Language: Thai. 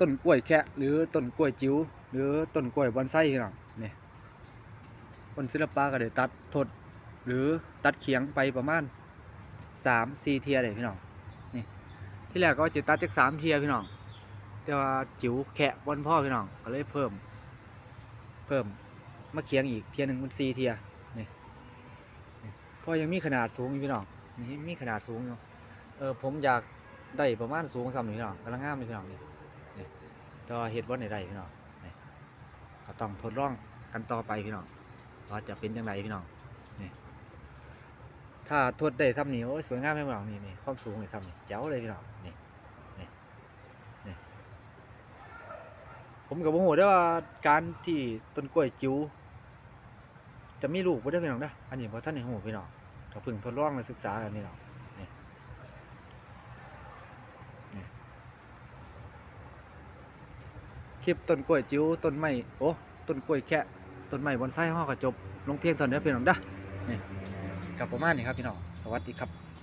ต้นกล้วยแคะหรือต้นกล้วยจิ๋วหรือต้นกล้วยบอนไซพี่น้องนี่คนศิลปะก็ได้ตัดทดหรือตัดเขียงไปประมาณสามสี่เทียเลยพี่น้องนี่ที่แรกก็จะตัดจากสามเทียพี่น้องแต่ว่าจิ๋วแคะบอนพ่อพี่น้องก็เลยเพิ่ม เพิ่มมาเคียงอีกเทียหนึ่งมันสี่เทียนี่พราะยังมีขนาดสูงอยู่พี่น้องนี่มีขนาดสูงอยู่เออผมอยากได้ประมาณสูงซ้ำนี่พี่น้องกำลังงามเลยพี่น้องนี่นี่ แตัวาเห็ดว่าในได้พี่น้องนี่ก็ต้องทดลองกันต่อไปพี่น้องว่าจะเป็นยังไงพี่น้องนี่ถ้าทดได้ซ้ำนี่โอ้สวยงามไหมพี่น้องนี่นี่ความสูงเลยซ้ำนี่เจ๋วเลยพี่น้องนี่นี่นี่ผมกับโมโหได้ว่าการที่ต้นกล้วยจิ๋วจะมีลูกบ่ได้พี่น้องนะอันนี้เพอท่านในหูพี่น้องก็เพิ่งทดลองและศึกษากันนี่น้องนี่นี่ คลิปต้นกล้วยจิ๋วต้นไม้โอ้ต้นกล้วยแค่ต้นไม้บอนไซห้อก็จบลงเพียงเท่านี้พี่น้องเด้อนี่กับประมาณนี้ครับพี่น้องสวัสดีครับ